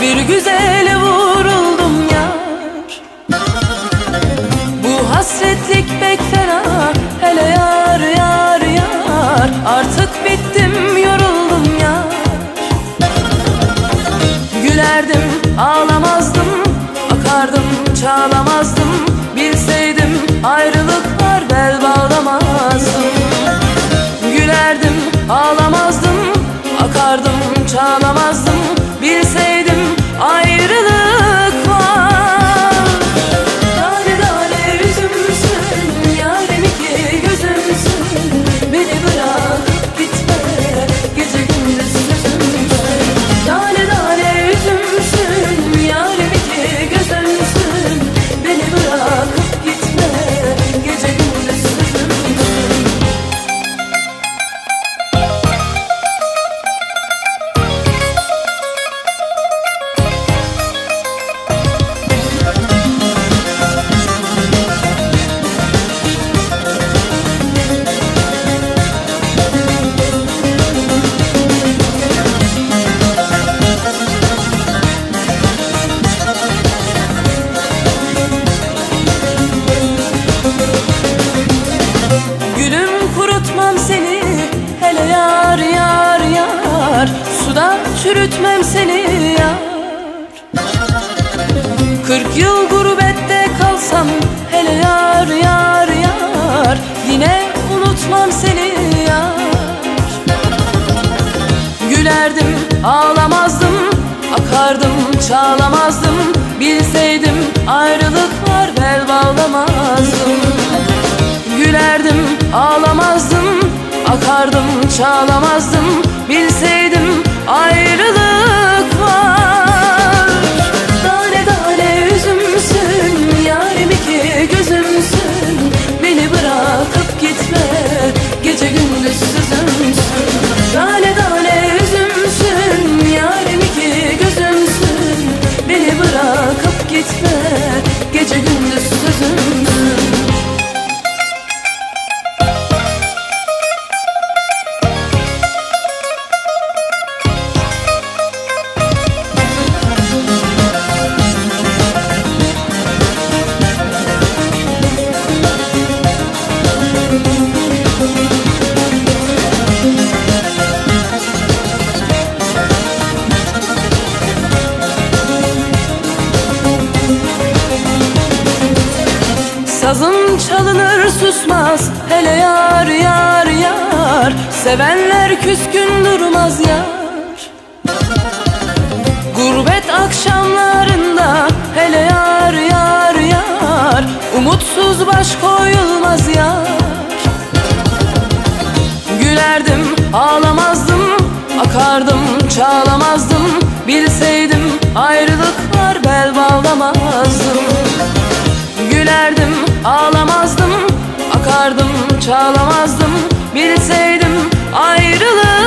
Bir güzele vuruldum yar. Bu hasretlik pek fena Hele yar yar yar. Artık bittim yoruldum yar. Gülerdim ağlamazdım Akardım çağlamazdım. Bilseydim ayrılık var bel bağlamazdım çürütmem seni yar. Kırk yıl gurbette kalsam hele yar yar yar. Yine unutmam seni yar. Gülerdim ağlamazdım Akardım çağlamazdım. Bilseydim ayrılık var bel bağlamazdım. Gülerdim ağlamazdım Akardım çağlamazdım. Bilseydim ayrılık var çalınır susmaz. Hele yar yar yar. Sevenler küskün durmaz yar. Gurbet akşamlarında hele yar yar yar. Umutsuz baş koyulmaz yar. Gülerdim ağlamazdım. Akardım çağlamazdım. Bilseydim ayrılık var bel bağlamazdım Gülerdim ağlamazdım Akardım çağlamazdım. Bilseydim ayrı